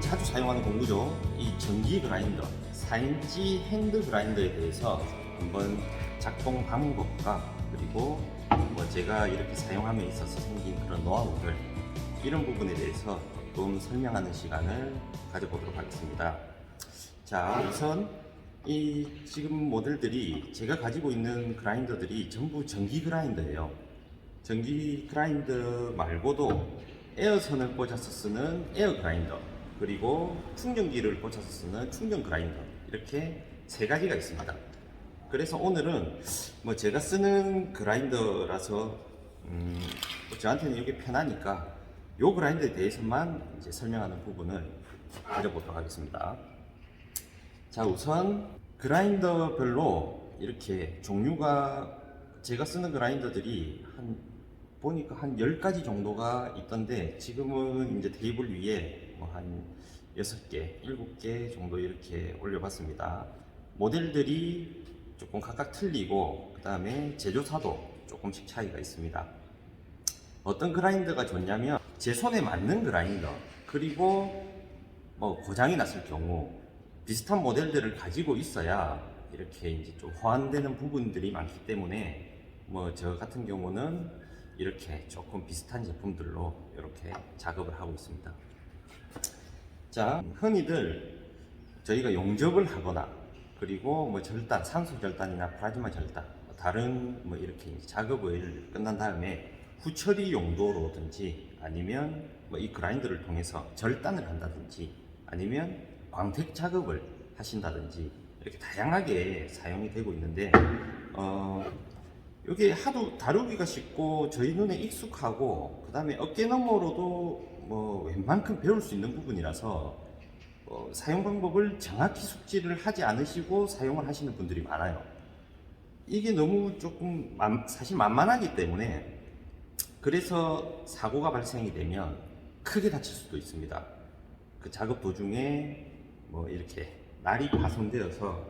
자주 사용하는 공구죠. 이 전기 그라인더, 4인치 핸드 그라인더에 대해서 한번 작동 방법과 그리고 뭐 제가 이렇게 사용함에 있어서 생긴 그런 노하우들 이런 부분에 대해서 조금 설명하는 시간을 가져보도록 하겠습니다. 자, 우선 이 지금 모델들이 제가 가지고 있는 그라인더들이 전부 전기 그라인더예요. 전기 그라인더 말고도 에어선을 꽂아서 쓰는 에어 그라인더 그리고 충전기를 꽂아서 쓰는 충전 그라인더 이렇게 세 가지가 있습니다. 그래서 오늘은 뭐 제가 쓰는 그라인더라서 음, 뭐 저한테는 이게 편하니까 요 그라인더에 대해서만 이제 설명하는 부분을 가져보도록 하겠습니다. 자 우선 그라인더별로 이렇게 종류가 제가 쓰는 그라인더들이 한 보니까 한 10가지 정도가 있던데 지금은 이제 테이블 위에 뭐한 6개, 7개 정도 이렇게 올려봤습니다. 모델들이 조금 각각 틀리고 그 다음에 제조사도 조금씩 차이가 있습니다. 어떤 그라인더가 좋냐면 제 손에 맞는 그라인더 그리고 뭐 고장이 났을 경우 비슷한 모델들을 가지고 있어야 이렇게 이제 좀 호환되는 부분들이 많기 때문에 뭐 저 같은 경우는 이렇게 조금 비슷한 제품들로 이렇게 작업을 하고 있습니다. 자, 흔히들 저희가 용접을 하거나 그리고 뭐 절단, 산소 절단이나 플라즈마 절단, 뭐 다른 뭐 이렇게 작업을 끝난 다음에 후처리 용도로든지 아니면 뭐 이 그라인더를 통해서 절단을 한다든지 아니면 광택 작업을 하신다든지 이렇게 다양하게 사용이 되고 있는데 어 이게 하도 다루기가 쉽고 저희 눈에 익숙하고 그 다음에 어깨 너머로도 뭐 웬만큼 배울 수 있는 부분이라서 어, 사용 방법을 정확히 숙지를 하지 않으시고 사용을 하시는 분들이 많아요. 이게 너무 조금 만- 사실 만만하기 때문에 그래서 사고가 발생이 되면 크게 다칠 수도 있습니다. 그 작업 도중에 뭐 이렇게 날이 파손되어서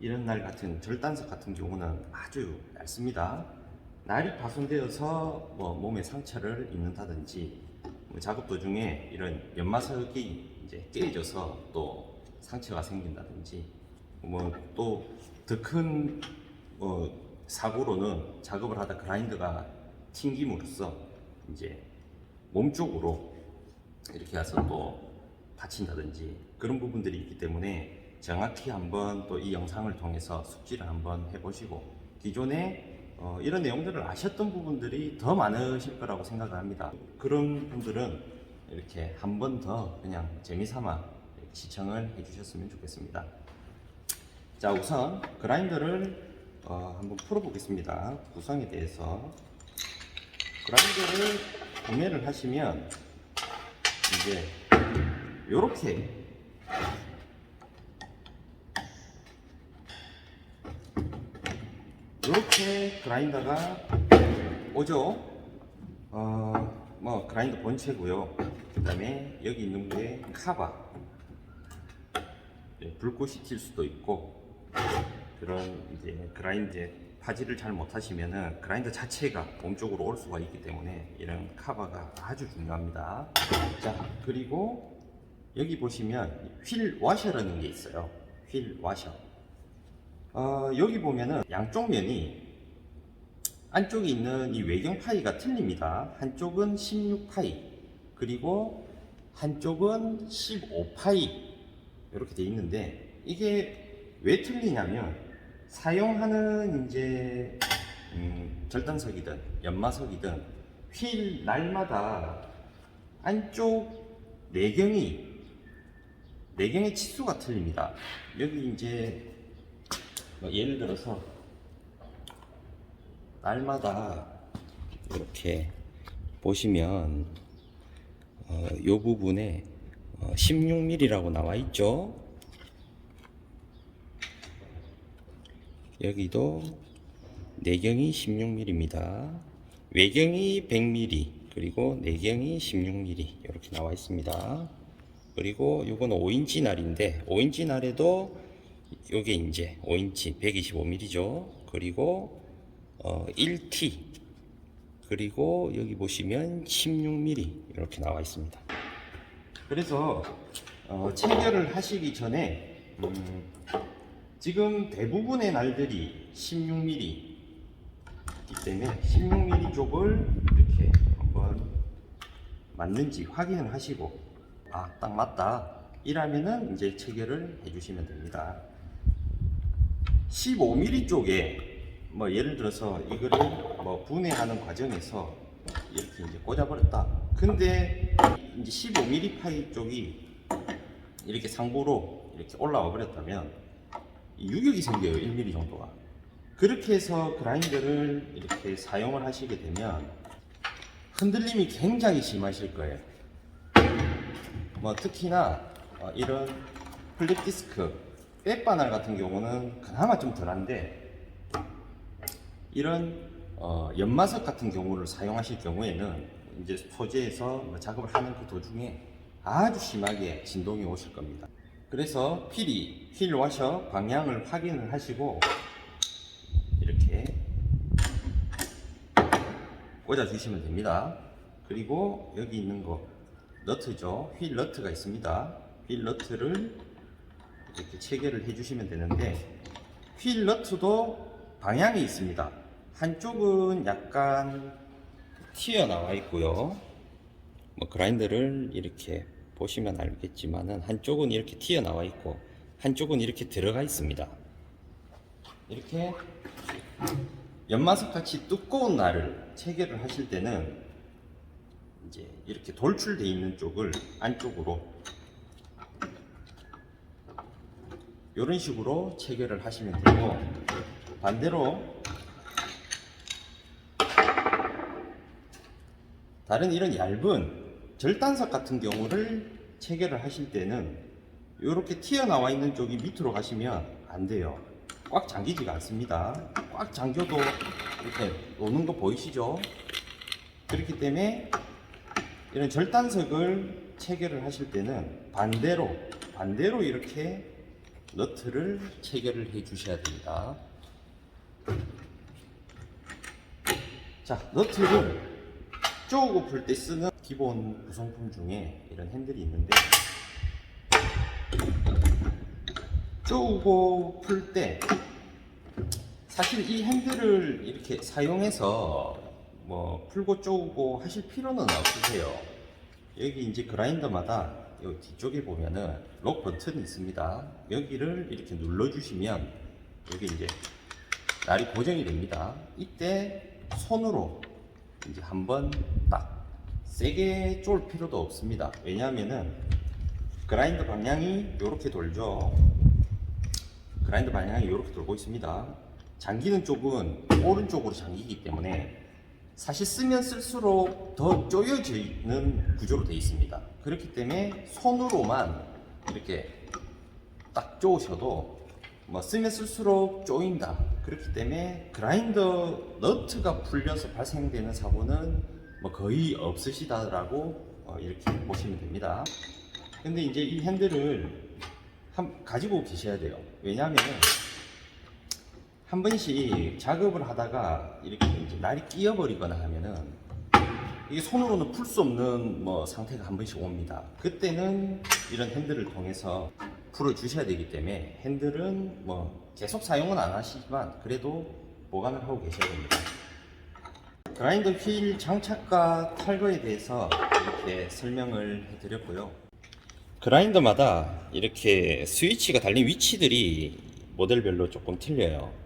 이런 날 같은 절단석 같은 경우는 아주 얇습니다. 날이 파손되어서 뭐 몸에 상처를 입는다든지 뭐 작업 도중에 이런 연마석이 이제 깨져서 또 상처가 생긴다든지 뭐 또 더큰뭐 사고로는 작업을 하다 그라인더가 튕김으로써 이제 몸 쪽으로 이렇게 해서 또 다친다든지 그런 부분들이 있기 때문에 정확히 한번 또 이 영상을 통해서 숙지를 한번 해보시고 기존에 어, 이런 내용들을 아셨던 부분들이 더 많으실 거라고 생각을 합니다. 그런 분들은 이렇게 한 번 더 그냥 재미삼아 이렇게 시청을 해주셨으면 좋겠습니다. 자 우선 그라인더를 어, 한번 풀어보겠습니다. 구성에 대해서 그라인더를 구매를 하시면 이제 요렇게 요렇게 그라인더가 오죠. 어, 뭐 그라인더 본체고요. 그 다음에 여기 있는 게 카바. 예, 불꽃이 튈 수도 있고 그런 이제 그라인더 파지를 잘 못하시면은 그라인더 자체가 몸쪽으로 올 수가 있기 때문에 이런 카바가 아주 중요합니다. 자 그리고 여기 보시면 휠 와셔라는 게 있어요. 휠 와셔. 어, 여기 보면은 양쪽 면이 안쪽에 있는 이 외경 파이가 틀립니다. 한쪽은 16파이 그리고 한쪽은 15파이 이렇게 돼 있는데 이게 왜 틀리냐면 사용하는 이제 음, 절단석이든 연마석이든 휠 날마다 안쪽 내경이 내경의 치수가 틀립니다. 여기 이제 뭐 예를 들어서 날마다 이렇게 보시면 어, 요 부분에 어, 16mm라고 나와 있죠. 여기도 내경이 16mm입니다. 외경이 100mm 그리고 내경이 16mm 이렇게 나와 있습니다. 그리고 요건 5인치 날인데 5인치 날에도 요게 이제 5인치 125mm죠. 그리고 어, 1T 그리고 여기 보시면 16mm 이렇게 나와 있습니다. 그래서 어, 체결을 하시기 전에 음, 지금 대부분의 날들이 16mm 이기 때문에 16mm 쪽을 이렇게 한번 맞는지 확인을 하시고 아 딱 맞다 이라면은 이제 체결을 해주시면 됩니다. 15mm 쪽에 뭐 예를 들어서 이거를 뭐 분해하는 과정에서 이렇게 이제 꽂아버렸다. 근데 이제 15mm 파이 쪽이 이렇게 상부로 이렇게 올라와 버렸다면 이 유격이 생겨요. 1mm 정도가. 그렇게 해서 그라인더를 이렇게 사용을 하시게 되면 흔들림이 굉장히 심하실 거예요. 뭐 특히나 어, 이런 플립 디스크 백바날 같은 경우는 그나마 좀 덜한데 이런 어, 연마석 같은 경우를 사용하실 경우에는 이제 소재에서 뭐 작업을 하는 그 도중에 아주 심하게 진동이 오실 겁니다. 그래서 필히 휠 와셔 방향을 확인을 하시고 이렇게 꽂아 주시면 됩니다. 그리고 여기 있는 거 너트죠. 휠 너트가 있습니다. 휠 너트를 이렇게 체결을 해주시면 되는데 휠 너트도 방향이 있습니다. 한쪽은 약간 튀어나와 있고요. 뭐 그라인더를 이렇게 보시면 알겠지만은 한쪽은 이렇게 튀어나와 있고 한쪽은 이렇게 들어가 있습니다. 이렇게 연마석 같이 두꺼운 날을 체결을 하실 때는 이제 이렇게 돌출되어 있는 쪽을 안쪽으로 이런 식으로 체결을 하시면 되고 반대로 다른 이런 얇은 절단석 같은 경우를 체결을 하실 때는 이렇게 튀어나와 있는 쪽이 밑으로 가시면 안 돼요. 꽉 잠기지가 않습니다. 꽉 잠겨도 이렇게 노는 거 보이시죠? 그렇기 때문에 이런 절단석을 체결을 하실 때는 반대로 반대로 이렇게 너트를 체결을 해 주셔야 됩니다. 자, 너트를 쪼고 풀 때 쓰는 기본 구성품 중에 이런 핸들이 있는데 쪼고 풀 때 사실 이 핸들을 이렇게 사용해서 뭐 풀고 쪼고 하실 필요는 없으세요. 여기 이제 그라인더마다 여기 뒤쪽에 보면은 록 버튼이 있습니다. 여기를 이렇게 눌러주시면 여기 이제 날이 고정이 됩니다. 이때 손으로 이제 한번 딱 세게 쫄 필요도 없습니다. 왜냐하면은 그라인더 방향이 이렇게 돌죠. 그라인더 방향이 이렇게 돌고 있습니다. 잠기는 쪽은 오른쪽으로 잠기기 때문에 사실 쓰면 쓸수록 더 쪼여지는 구조로 되어 있습니다. 그렇기 때문에 손으로만 이렇게 딱 쪼으셔도 뭐 쓰면 쓸수록 쪼인다. 그렇기 때문에 그라인더 너트가 풀려서 발생되는 사고는 뭐 거의 없으시다라고 어, 이렇게 보시면 됩니다. 근데 이제 이 핸들을 한, 가지고 계셔야 돼요. 왜냐하면 한 번씩 작업을 하다가 이렇게 이제 날이 끼어버리거나 하면은 이게 손으로는 풀 수 없는 뭐 상태가 한 번씩 옵니다. 그때는 이런 핸들을 통해서 풀어 주셔야 되기 때문에 핸들은 뭐 계속 사용은 안 하시지만 그래도 보관을 하고 계셔야 됩니다. 그라인더 휠 장착과 탈거에 대해서 이렇게 설명을 해드렸고요. 그라인더마다 이렇게 스위치가 달린 위치들이 모델별로 조금 틀려요.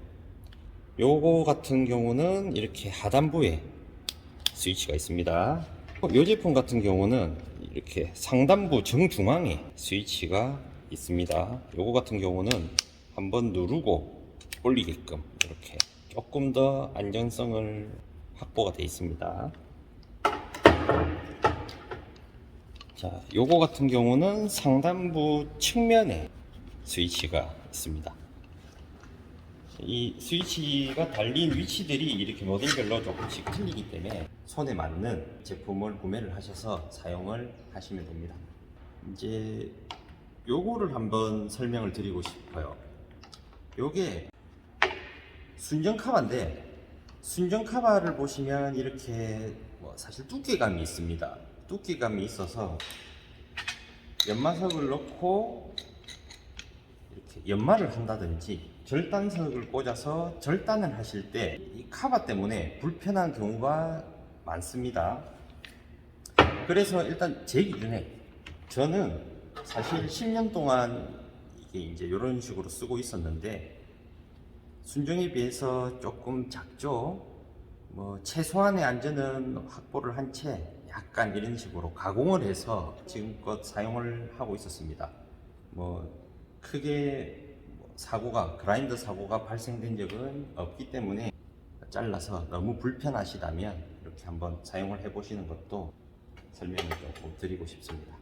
요거 같은 경우는 이렇게 하단부에 스위치가 있습니다. 이 제품 같은 경우는 이렇게 상단부 정중앙에 스위치가 있습니다. 요거 같은 경우는 한번 누르고 올리게끔 이렇게 조금 더 안전성을 확보가 되어 있습니다. 자, 요거 같은 경우는 상단부 측면에 스위치가 있습니다. 이 스위치가 달린 위치들이 이렇게 모델별로 조금씩 틀리기 때문에 손에 맞는 제품을 구매를 하셔서 사용을 하시면 됩니다. 이제 요거를 한번 설명을 드리고 싶어요. 요게 순정 카바인데 순정 카바를 보시면 이렇게 뭐 사실 두께감이 있습니다. 두께감이 있어서 연마석을 넣고 이렇게 연마를 한다든지 절단석을 꽂아서 절단을 하실 때 이 카바 때문에 불편한 경우가 많습니다. 그래서 일단 제 기준에 저는 사실 10년 동안 이게 이제 이런 식으로 쓰고 있었는데 순정에 비해서 조금 작죠. 뭐 최소한의 안전은 확보를 한 채 약간 이런 식으로 가공을 해서 지금껏 사용을 하고 있었습니다. 뭐 크게 뭐 사고가 그라인더 사고가 발생된 적은 없기 때문에 잘라서 너무 불편하시다면 이렇게 한번 사용을 해 보시는 것도 설명을 조금 드리고 싶습니다.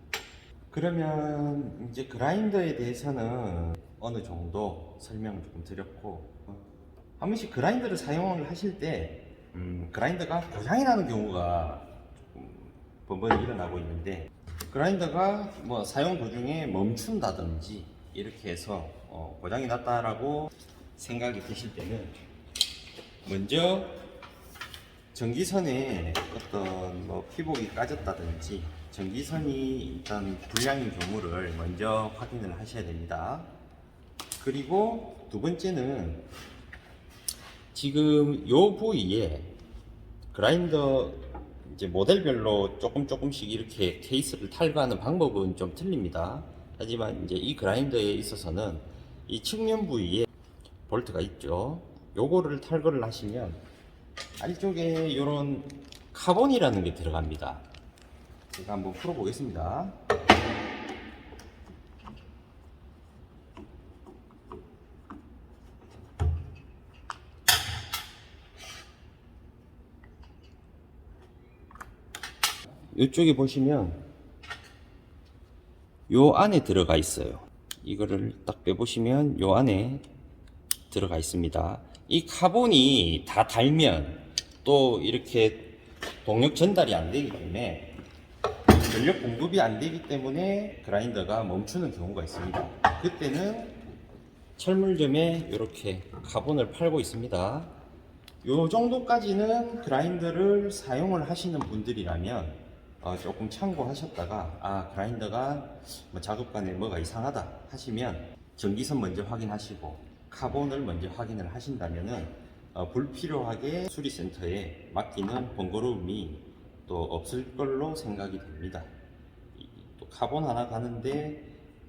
그러면 이제 그라인더에 대해서는 어느 정도 설명을 조금 드렸고 한 번씩 그라인더를 사용을 하실 때 음, 그라인더가 고장이 나는 경우가 번번이 일어나고 있는데 그라인더가 뭐 사용 도중에 멈춘다든지 이렇게 해서 어, 고장이 났다라고 생각이 드실 때는 먼저 전기선에 어떤 뭐 피복이 까졌다든지 전기선이 일단 불량인 경우를 먼저 확인을 하셔야 됩니다. 그리고 두 번째는 지금 요 부위에 그라인더 이제 모델별로 조금 조금씩 이렇게 케이스를 탈거하는 방법은 좀 틀립니다. 하지만 이제 이 그라인더에 있어서는 이 측면 부위에 볼트가 있죠. 요거를 탈거를 하시면 안쪽에 이런 카본이라는 게 들어갑니다. 제가 한번 풀어 보겠습니다. 이쪽에 보시면 요 안에 들어가 있어요. 이거를 딱 빼보시면 요 안에 들어가 있습니다. 이 카본이 다 달면 또 이렇게 동력 전달이 안 되기 때문에 전력 공급이 안 되기 때문에 그라인더가 멈추는 경우가 있습니다. 그때는 철물점에 이렇게 카본을 팔고 있습니다. 요 정도까지는 그라인더를 사용을 하시는 분들이라면 어, 조금 참고하셨다가 아 그라인더가 뭐 작업관에 뭐가 이상하다 하시면 전기선 먼저 확인하시고 카본을 먼저 확인을 하신다면은 어, 불필요하게 수리센터에 맡기는 번거로움이 또 없을 걸로 생각이 됩니다. 이- 또 카본 하나 가는데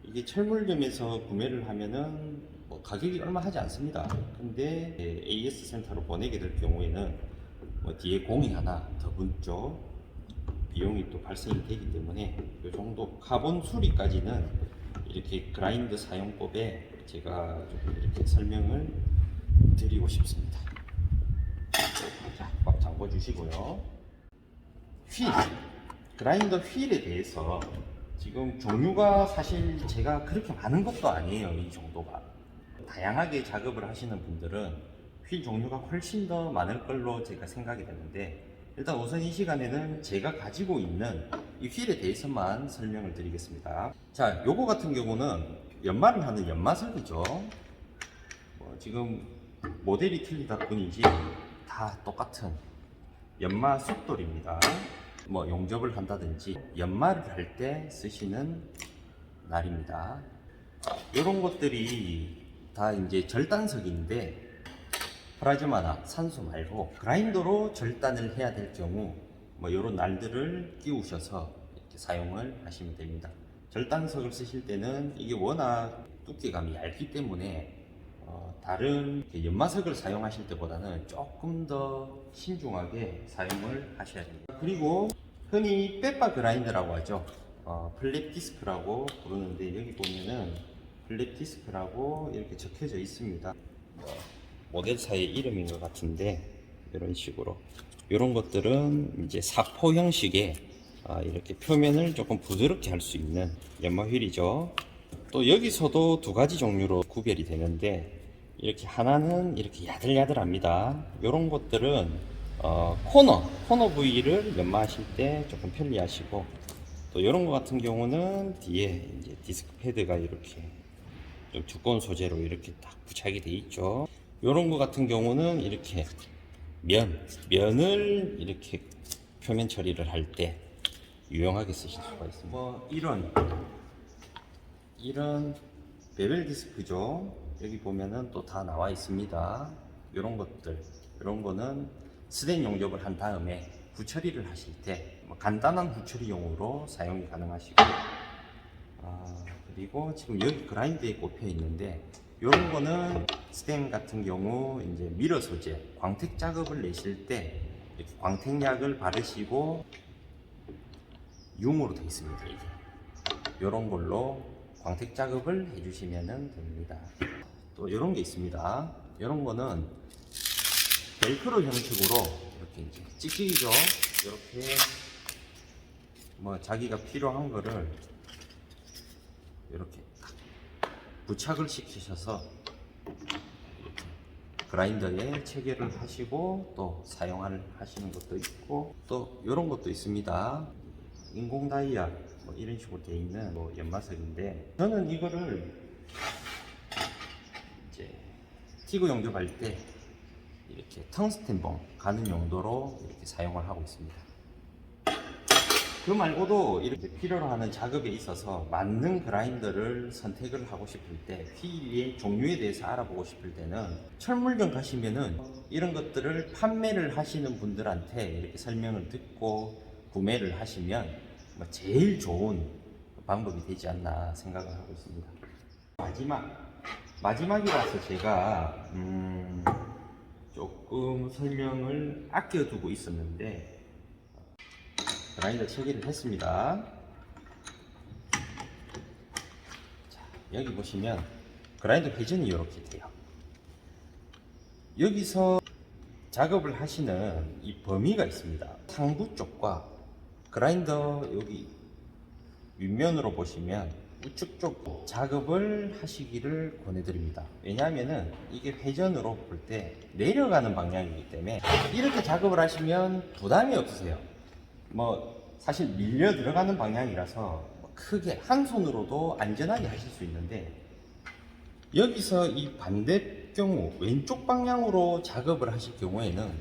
이게 철물점에서 구매를 하면은 뭐 가격이 얼마 하지 않습니다. 근데 예, AS 센터로 보내게 될 경우에는 뭐 뒤에 공이 하나 더 붙죠. 비용이 또 발생이 되기 때문에 이 정도 카본 수리까지는 이렇게 그라인드 사용법에 제가 조금 이렇게 설명을 드리고 싶습니다. 자, 꽉 잠궈 주시고요. 휠, 그라인더 휠에 대해서 지금 종류가 사실 제가 그렇게 많은 것도 아니에요. 이 정도가. 다양하게 작업을 하시는 분들은 휠 종류가 훨씬 더 많을 걸로 제가 생각이 되는데 일단 우선 이 시간에는 제가 가지고 있는 이 휠에 대해서만 설명을 드리겠습니다. 자, 요거 같은 경우는 연마를 하는 연마석이죠. 뭐 지금 모델이 틀리다 뿐이지 다 똑같은 연마 숫돌입니다. 뭐 용접을 한다든지 연마를 할 때 쓰시는 날입니다. 이런 것들이 다 이제 절단석인데 플라즈마나 산소 말고 그라인더로 절단을 해야 될 경우 뭐 이런 날들을 끼우셔서 이렇게 사용을 하시면 됩니다. 절단석을 쓰실 때는 이게 워낙 두께감이 얇기 때문에 어, 다른 연마석을 사용하실 때보다는 조금 더 신중하게 사용을 하셔야 됩니다. 그리고 흔히 빼빠 그라인더라고 하죠. 어, 플랫 디스크라고 부르는데 여기 보면은 플랫 디스크라고 이렇게 적혀져 있습니다. 뭐, 모델사의 이름인 것 같은데 이런 식으로 이런 것들은 이제 사포 형식의 아, 이렇게 표면을 조금 부드럽게 할 수 있는 연마 휠이죠. 또 여기서도 두 가지 종류로 구별이 되는데 이렇게 하나는 이렇게 야들야들합니다. 이런 것들은 어, 코너 코너 부위를 연마하실 때 조금 편리하시고 또 이런 것 같은 경우는 뒤에 이제 디스크 패드가 이렇게 좀 두꺼운 소재로 이렇게 딱 부착이 돼 있죠. 이런 거 같은 경우는 이렇게 면, 면을 이렇게 표면 처리를 할 때 유용하게 쓰실 수가 있습니다. 뭐 이런 이런 베벨 디스크죠. 여기 보면은 또 다 나와 있습니다. 이런 것들, 이런 거는 스댄 용접을 한 다음에 후처리를 하실 때 뭐 간단한 후처리용으로 사용이 가능하시고, 아, 그리고 지금 여기 그라인드에 꼽혀 있는데, 이런 거는 스텐 같은 경우 이제 미러 소재, 광택 작업을 내실 때 이렇게 광택약을 바르시고 융으로 되어 있습니다. 이게 이런 걸로 광택 작업을 해주시면 됩니다. 또 이런 게 있습니다. 이런 거는 벨크로 형식으로 이렇게 이제 찍찍이죠. 이렇게 뭐 자기가 필요한 거를 이렇게 부착을 시키셔서 그라인더에 체결을 하시고 또 사용을 하시는 것도 있고 또 이런 것도 있습니다. 인공 다이아 뭐 이런 식으로 되어 있는 뭐 연마석인데 저는 이거를 이제 티그 용접할 때 이렇게 텅스텐 봉 가는 용도로 이렇게 사용을 하고 있습니다. 그 말고도 이렇게 필요로 하는 작업에 있어서 맞는 그라인더를 선택을 하고 싶을 때 휠의 종류에 대해서 알아보고 싶을 때는 철물점 가시면은 이런 것들을 판매를 하시는 분들한테 이렇게 설명을 듣고 구매를 하시면 뭐 제일 좋은 방법이 되지 않나 생각을 하고 있습니다. 마지막 마지막이라서 제가 음, 조금 설명을 아껴두고 있었는데 그 라인더 체결을 했습니다. 자, 여기 보시면 그라인더 회전이 이렇게 돼요. 여기서 작업을 하시는 이 범위가 있습니다. 상부 쪽과 그라인더 여기 윗면으로 보시면 우측 쪽 작업을 하시기를 권해드립니다. 왜냐하면은 이게 회전으로 볼 때 내려가는 방향이기 때문에 이렇게 작업을 하시면 부담이 없으세요. 뭐 사실 밀려 들어가는 방향이라서 뭐 크게 한 손으로도 안전하게 하실 수 있는데 여기서 이 반대 경우 왼쪽 방향으로 작업을 하실 경우에는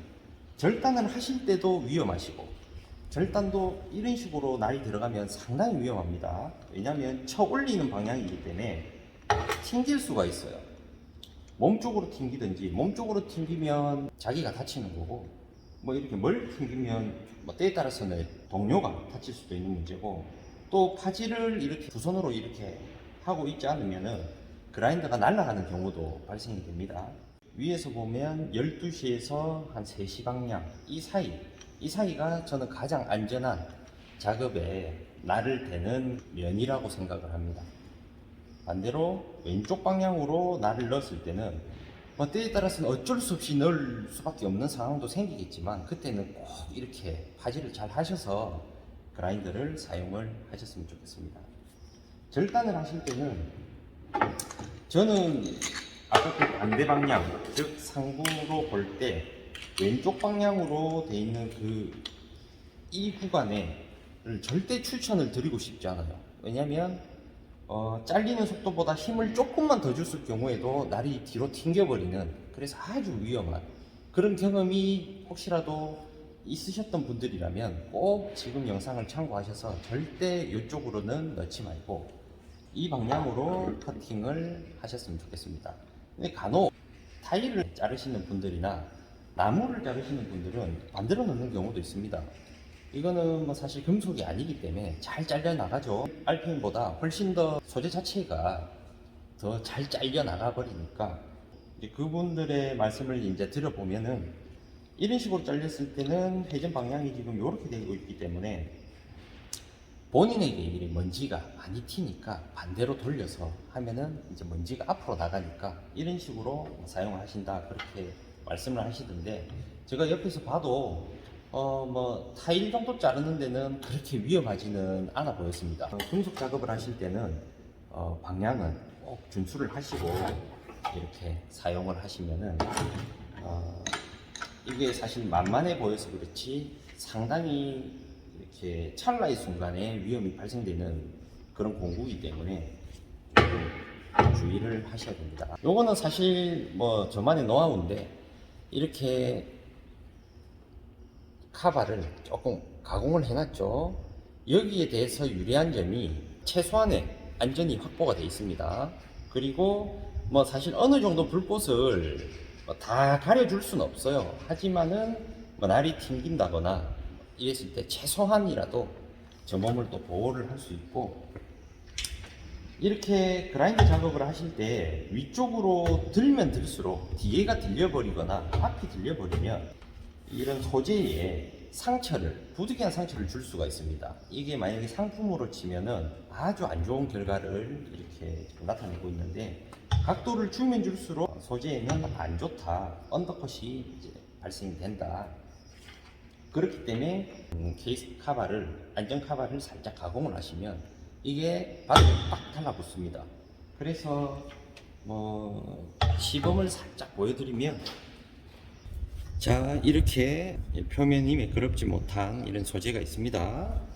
절단을 하실 때도 위험하시고 절단도 이런 식으로 날이 들어가면 상당히 위험합니다. 왜냐하면 쳐 올리는 방향이기 때문에 튕길 수가 있어요. 몸쪽으로 튕기든지 몸쪽으로 튕기면 자기가 다치는 거고 뭐 이렇게 멀리 튕기면 뭐 때에 따라서는 동료가 다칠 수도 있는 문제고 또 파지를 이렇게 두 손으로 이렇게 하고 있지 않으면은 그라인더가 날아가는 경우도 발생이 됩니다. 위에서 보면 12시에서 한 3시 방향 이 사이 이 사이가 저는 가장 안전한 작업에 날을 대는 면이라고 생각을 합니다. 반대로 왼쪽 방향으로 날을 넣었을 때는 뭐 때에 따라서는 어쩔 수 없이 넣을 수밖에 없는 상황도 생기겠지만 그때는 꼭 이렇게 파지를 잘 하셔서 그라인더를 사용을 하셨으면 좋겠습니다. 절단을 하실 때는 저는 아까 그 반대 방향, 즉 상부로 볼 때 왼쪽 방향으로 돼 있는 그 이 구간에 절대 추천을 드리고 싶지 않아요. 왜냐면 어, 잘리는 속도보다 힘을 조금만 더 줬을 경우에도 날이 뒤로 튕겨버리는 그래서 아주 위험한 그런 경험이 혹시라도 있으셨던 분들이라면 꼭 지금 영상을 참고하셔서 절대 이쪽으로는 넣지 말고 이 방향으로 커팅을 하셨으면 좋겠습니다. 근데 간혹 타일을 자르시는 분들이나 나무를 자르시는 분들은 반대로 넣는 경우도 있습니다. 이거는 뭐 사실 금속이 아니기 때문에 잘 잘려 나가죠. 알핀보다 훨씬 더 소재 자체가 더 잘 잘려 나가 버리니까 그분들의 말씀을 이제 들어보면은 이런 식으로 잘렸을 때는 회전 방향이 지금 이렇게 되고 있기 때문에 본인에게 이 먼지가 많이 튀니까 반대로 돌려서 하면은 이제 먼지가 앞으로 나가니까 이런 식으로 사용을 하신다 그렇게 말씀을 하시던데 제가 옆에서 봐도 어뭐 타일 정도 자르는 데는 그렇게 위험하지는 않아 보였습니다. 어, 금속 작업을 하실 때는 어 방향은 꼭 준수를 하시고 이렇게 사용을 하시면은 어 이게 사실 만만해 보여서 그렇지 상당히 이렇게 찰나의 순간에 위험이 발생되는 그런 공구이기 때문에 주의를 하셔야 됩니다. 요거는 사실 뭐 저만의 노하우인데 이렇게 카바를 조금 가공을 해놨죠. 여기에 대해서 유리한 점이 최소한의 안전이 확보가 되어 있습니다. 그리고 뭐 사실 어느 정도 불꽃을 뭐다 가려줄 수는 없어요. 하지만은 뭐 날이 튕긴다거나 이랬을 때 최소한이라도 저 몸을 또 보호를 할 수 있고 이렇게 그라인더 작업을 하실 때 위쪽으로 들면 들수록 뒤에가 들려버리거나 앞이 들려버리면 이런 소재에 상처를 부득이한 상처를 줄 수가 있습니다. 이게 만약에 상품으로 치면은 아주 안 좋은 결과를 이렇게 나타내고 있는데 각도를 주면 줄수록 소재에는 안 좋다 언더컷이 이제 발생이 된다. 그렇기 때문에 음, 케이스 카바를 안전 카바를 살짝 가공을 하시면 이게 바닥에 빡 달라붙습니다. 그래서 뭐 시범을 살짝 보여드리면 자 이렇게 표면이 매끄럽지 못한 이런 소재가 있습니다.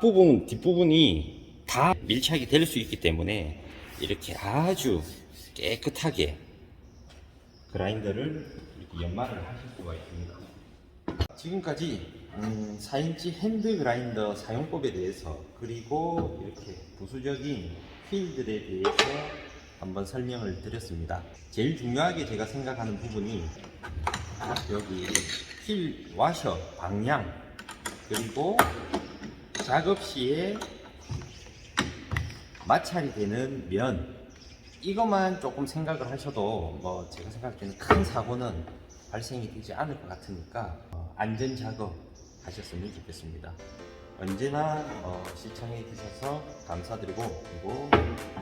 앞부분, 뒷부분이 다 밀착이 될 수 있기 때문에 이렇게 아주 깨끗하게 그라인더를 이렇게 연마를 하실 수가 있습니다. 지금까지 음, 4인치 핸드 그라인더 사용법에 대해서 그리고 이렇게 부수적인 휠들에 대해서 한번 설명을 드렸습니다. 제일 중요하게 제가 생각하는 부분이 여기 휠 와셔 방향 그리고 작업 시에 마찰이 되는 면 이것만 조금 생각을 하셔도 뭐 제가 생각할 때는 큰 사고는 발생이 되지 않을 것 같으니까 어, 안전 작업 하셨으면 좋겠습니다. 언제나 어, 시청해 주셔서 감사드리고 그리고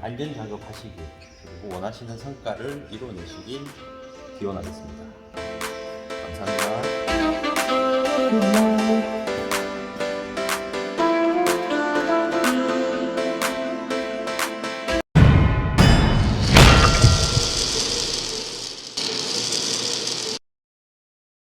안전 작업 하시길 그리고 원하시는 성과를 이뤄내시길 기원하겠습니다. 감사합니다.